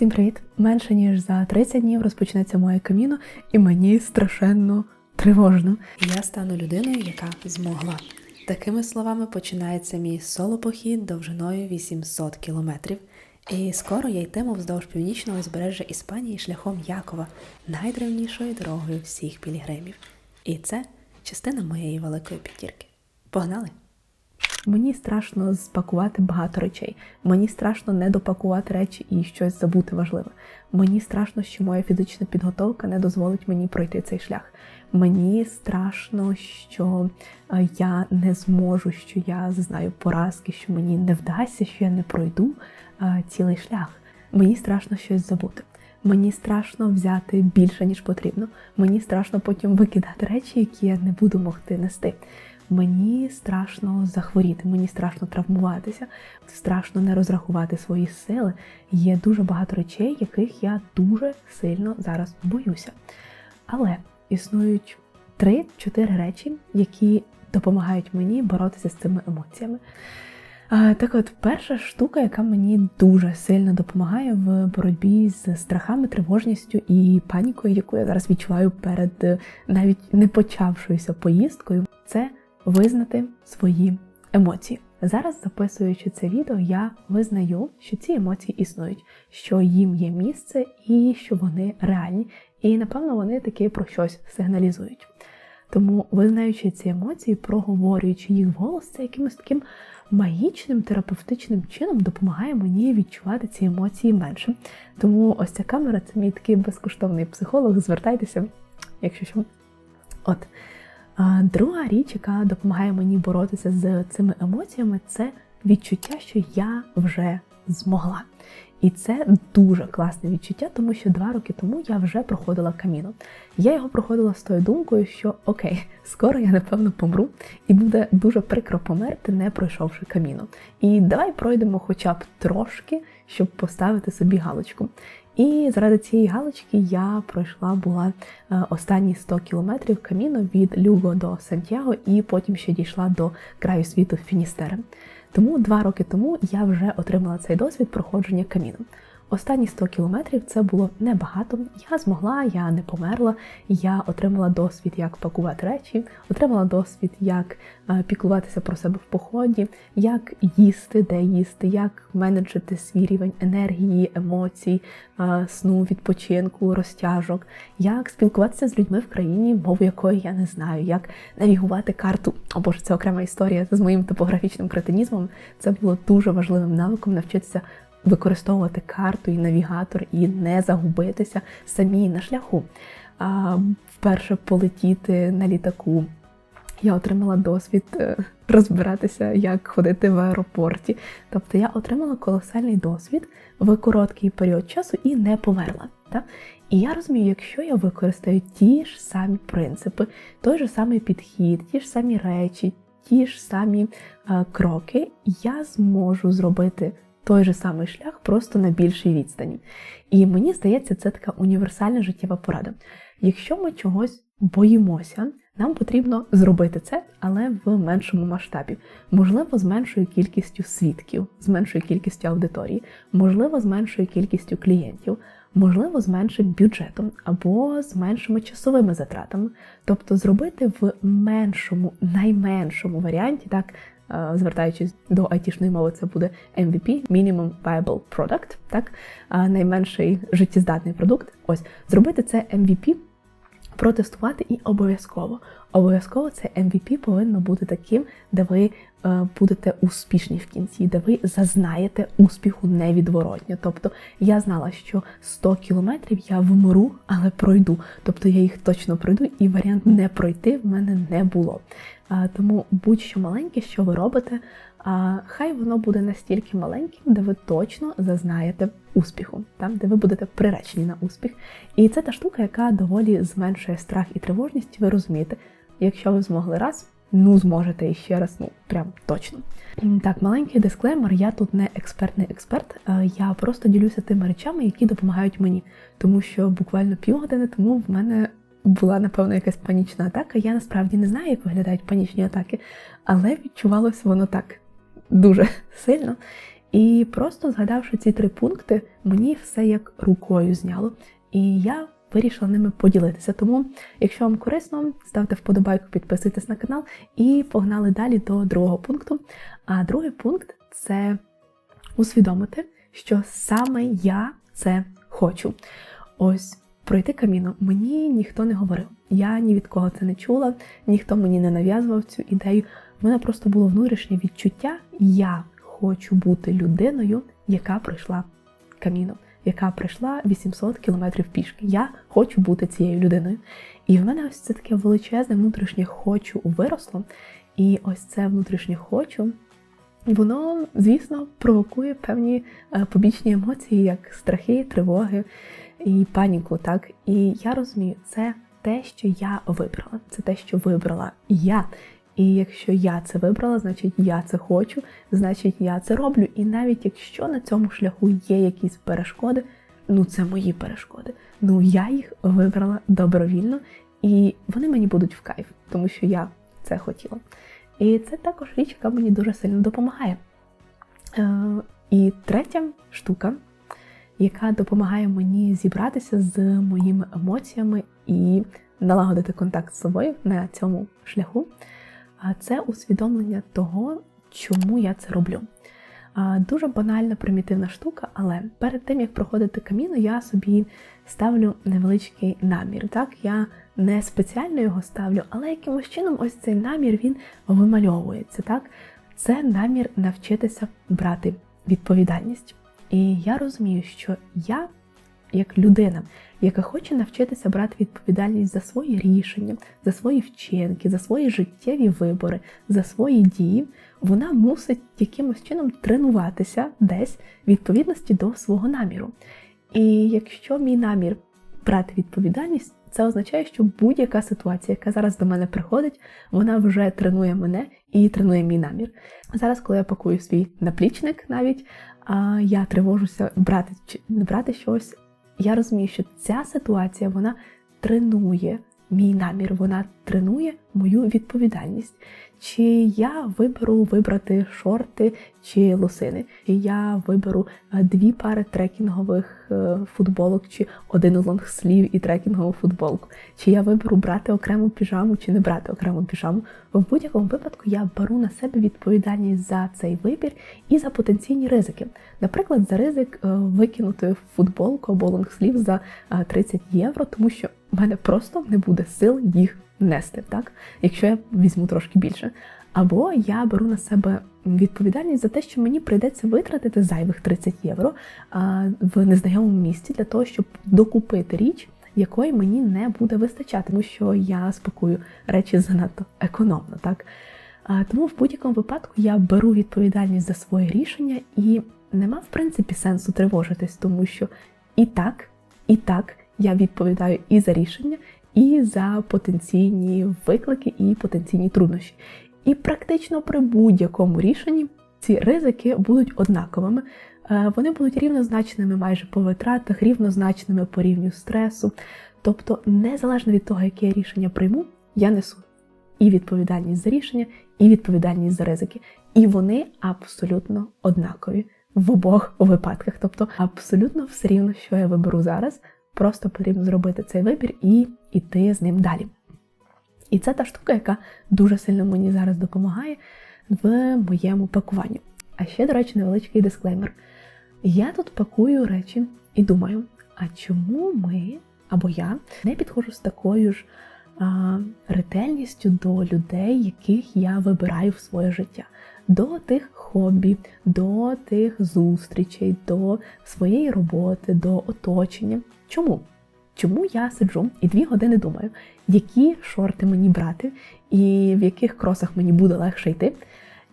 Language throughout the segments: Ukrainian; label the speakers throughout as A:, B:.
A: Всім привіт! Менше ніж за 30 днів розпочнеться моє каміно, і мені страшенно тривожно.
B: Я стану людиною, яка змогла. Такими словами починається мій соло-похід довжиною 800 кілометрів. І скоро я йтиму вздовж північного узбережжя Іспанії шляхом Якова, найдревнішою дорогою всіх пілігримів. І це частина моєї великої п'ятірки. Погнали!
A: Мені страшно спакувати багато речей. Мені страшно не допакувати речі і щось забути важливе. Мені страшно, що моя фізична підготовка не дозволить мені пройти цей шлях. Мені страшно, що я не зможу, що я зазнаю поразки, що мені не вдасться, що я не пройду цілий шлях. Мені страшно щось забути. Мені страшно взяти більше, ніж потрібно. Мені страшно потім викидати речі, які я не буду могти нести. Мені страшно захворіти, мені страшно травмуватися, страшно не розрахувати свої сили. Є дуже багато речей, яких я дуже сильно зараз боюся. Але існують три-чотири речі, які допомагають мені боротися з цими емоціями. Так от, перша штука, яка мені дуже сильно допомагає в боротьбі з страхами, тривожністю і панікою, яку я зараз відчуваю перед е, навіть не почавшоюся поїздкою, це визнати свої емоції. Зараз, записуючи це відео, я визнаю, що ці емоції існують, що їм є місце і що вони реальні. І, напевно, вони таки про щось сигналізують. Тому, визнаючи ці емоції, проговорюючи їх вголос, це якимось таким магічним терапевтичним чином допомагає мені відчувати ці емоції менше. Тому ось ця камера це мій такий безкоштовний психолог. Звертайтеся, якщо що. От. Друга річ, яка допомагає мені боротися з цими емоціями, це відчуття, що я вже змогла. І це дуже класне відчуття, тому що два роки тому я вже проходила каміно. Я його проходила з тою думкою, що окей, скоро я напевно помру, і буде дуже прикро померти, не пройшовши каміно. І давай пройдемо хоча б трошки, щоб поставити собі галочку. І заради цієї галочки я пройшла була е, останні 100 кілометрів каміно від Люго до Сантьяго, і потім ще дійшла до краю світу Фіністере. Тому два роки тому я вже отримала цей досвід проходження каміном. Останні 100 кілометрів це було небагато. Я змогла, я не померла. Я отримала досвід, як пакувати речі, отримала досвід, як е, піклуватися про себе в поході, як їсти, де їсти, як менеджити свій рівень енергії, емоцій, е, сну, відпочинку, розтяжок, як спілкуватися з людьми в країні, мову якої я не знаю, як навігувати карту. О Боже, це окрема історія з моїм топографічним кретинізмом. Це було дуже важливим навиком навчитися використовувати карту і навігатор і не загубитися самі на шляху. А, Вперше полетіти на літаку. Я отримала досвід е, розбиратися, як ходити в аеропорті. Тобто я отримала колосальний досвід в короткий період часу і не померла. Так? І я розумію, якщо я використаю ті ж самі принципи, той же самий підхід, ті ж самі речі, ті ж самі е, кроки, я зможу зробити той же самий шлях, просто на більшій відстані. І мені здається, це така універсальна життєва порада. Якщо ми чогось боїмося, нам потрібно зробити це, але в меншому масштабі. Можливо, з меншою кількістю свідків, з меншою кількістю аудиторії, можливо, з меншою кількістю клієнтів, можливо, з меншим бюджетом або з меншими часовими затратами. Тобто зробити в меншому, найменшому варіанті, так, звертаючись до айтішної мови, це буде MVP, Minimum Viable Product, так, найменший життєздатний продукт. Ось зробити це MVP, протестувати і обов'язково. Обов'язково це MVP повинно бути таким, де ви е, будете успішні в кінці, де ви зазнаєте успіху невідворотньо. Тобто я знала, що 100 кілометрів я вмру, але пройду. Тобто я їх точно пройду, і варіант не пройти в мене не було. Тому будь-що маленьке, що ви робите, хай воно буде настільки маленьким, де ви точно зазнаєте успіху, там, де ви будете приречені на успіх. І це та штука, яка доволі зменшує страх і тривожність, ви розумієте, якщо ви змогли раз. Ну, зможете ще раз, ну прям точно. Так, маленький дисклеймер, я тут не експертний експерт, я просто ділюся тими речами, які допомагають мені. Тому що буквально півгодини тому в мене була, напевно, якась панічна атака. Я насправді не знаю, як виглядають панічні атаки, але відчувалося воно так дуже сильно. І просто згадавши ці три пункти, мені все як рукою зняло. І я вирішила ними поділитися. Тому, якщо вам корисно, ставте вподобайку, підписуйтесь на канал і погнали далі до другого пункту. А другий пункт це усвідомити, що саме я це хочу. Ось пройти каміно мені ніхто не говорив. Я ні від кого це не чула, ніхто мені не нав'язував цю ідею. В мене просто було внутрішнє відчуття. Я хочу бути людиною, яка пройшла каміно, яка пройшла 800 кілометрів пішки. Я хочу бути цією людиною. І в мене ось це таке величезне внутрішнє хочу виросло. І ось це внутрішнє хочу. Воно, звісно, провокує певні е, побічні емоції, як страхи, тривоги і паніку. Так, і я розумію, це те, що я вибрала, це те, що вибрала я. І якщо я це вибрала, значить я це хочу, значить я це роблю. І навіть якщо на цьому шляху є якісь перешкоди, ну це мої перешкоди. Ну я їх вибрала добровільно, і вони мені будуть в кайф, тому що я це хотіла. І це також річ, яка мені дуже сильно допомагає. Е, І третя штука, яка допомагає мені зібратися з моїми емоціями і налагодити контакт з собою на цьому шляху, це усвідомлення того, чому я це роблю. Дуже банальна, примітивна штука, але перед тим як проходити каміно, я собі ставлю невеличкий намір. Так, я не спеціально його ставлю, але якимось чином ось цей намір він вимальовується. Так, це намір навчитися брати відповідальність. І я розумію, що я, як людина, яка хоче навчитися брати відповідальність за свої рішення, за свої вчинки, за свої життєві вибори, за свої дії, вона мусить якимось чином тренуватися десь в відповідності до свого наміру. І якщо мій намір брати відповідальність, це означає, що будь-яка ситуація, яка зараз до мене приходить, вона вже тренує мене і тренує мій намір. Зараз, коли я пакую свій наплічник, навіть я тривожуся брати не брати щось. Я розумію, що ця ситуація вона тренує мій намір, вона тренує мою відповідальність. Чи я виберу вибрати шорти чи лосини, чи я виберу е, дві пари трекінгових е, футболок, чи один лонгслів і трекінгову футболку, чи я виберу брати окрему піжаму, чи не брати окрему піжаму. В будь-якому випадку я беру на себе відповідальність за цей вибір і за потенційні ризики. Наприклад, за ризик е, викинути футболку або лонгслів за 30 євро, тому що в мене просто не буде сил їх нести, так? якщо я візьму трошки більше. Або я беру на себе відповідальність за те, що мені прийдеться витратити зайвих 30 євро в незнайомому місці для того, щоб докупити річ, якої мені не буде вистачати, тому що я спакую речі занадто економно. так? Тому в будь-якому випадку я беру відповідальність за своє рішення і нема, в принципі, сенсу тривожитись, тому що і так, і так я відповідаю і за рішення, і за потенційні виклики і потенційні труднощі. І практично при будь-якому рішенні ці ризики будуть однаковими. Е, вони будуть рівнозначними майже по витратах, рівнозначними по рівню стресу. Тобто, незалежно від того, яке рішення прийму, я несу і відповідальність за рішення, і відповідальність за ризики. І вони абсолютно однакові в обох випадках. Тобто, абсолютно все рівно, що я виберу зараз, просто потрібно зробити цей вибір і йти з ним далі. І це та штука, яка дуже сильно мені зараз допомагає в моєму пакуванні. А ще, до речі, невеличкий дисклеймер. Я тут пакую речі і думаю, а чому ми або я не підходжу з такою ж а, ретельністю до людей, яких я вибираю в своє життя, до тих хобі, до тих зустрічей, до своєї роботи, до оточення. Чому? Чому я сиджу і дві години думаю, які шорти мені брати, і в яких кросах мені буде легше йти.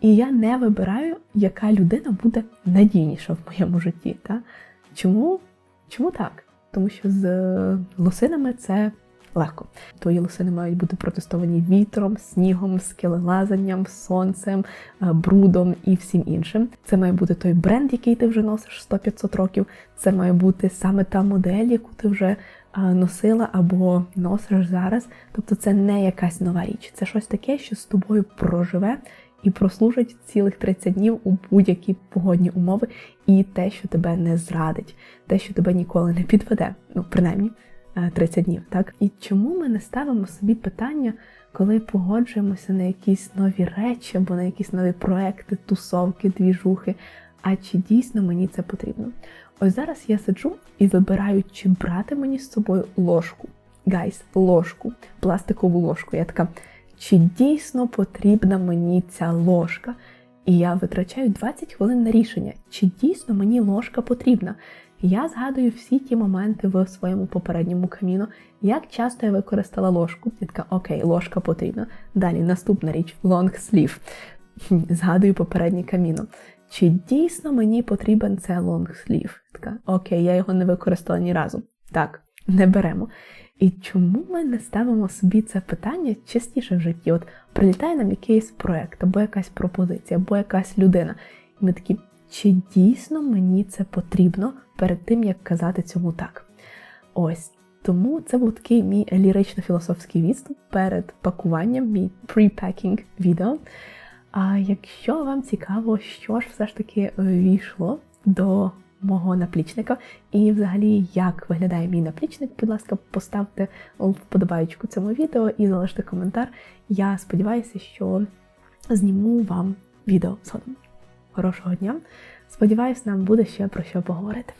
A: І я не вибираю, яка людина буде надійніша в моєму житті. Та? Чому? Чому так? Тому що з лосинами це легко. Твої лосини мають бути протестовані вітром, снігом, скелелазанням, сонцем, е, брудом і всім іншим. Це має бути той бренд, який ти вже носиш 100-500 років. Це має бути саме та модель, яку ти вже е, носила або носиш зараз. Тобто це не якась нова річ, це щось таке, що з тобою проживе і прослужать цілих 30 днів у будь-які погодні умови, і те, що тебе не зрадить, те, що тебе ніколи не підведе, ну принаймні 30 днів, так? І чому ми не ставимо собі питання, коли погоджуємося на якісь нові речі або на якісь нові проекти, тусовки, двіжухи? А чи дійсно мені це потрібно? Ось зараз я сиджу і вибираю, чи брати мені з собою ложку. Гайс, ложку, пластикову ложку. Я така, чи дійсно потрібна мені ця ложка? І я витрачаю 20 хвилин на рішення, чи дійсно мені ложка потрібна. Я згадую всі ті моменти в своєму попередньому каміно, як часто я використала ложку. Я така, окей, ложка потрібна. Далі наступна річ sleeve. Згадую попереднє каміно. Чи дійсно мені потрібен це sleeve? Така, окей, я його не використала ні разу. Так, не беремо. І чому ми не ставимо собі це питання частіше в житті? От прилітає нам якийсь проект, або якась пропозиція, або якась людина. І ми такі, чи дійсно мені це потрібно перед тим, як казати цьому так? Ось. Тому це був такий мій лірично-філософський відступ перед пакуванням, мій pre-packing відео. А якщо вам цікаво, що ж все ж таки війшло до мого наплічника, і взагалі як виглядає мій наплічник, будь ласка, поставте вподобайку цьому відео і залиште коментар. Я сподіваюся, що зніму вам відео згодом. Хорошого дня! Сподіваюсь, нам буде ще про що поговорити.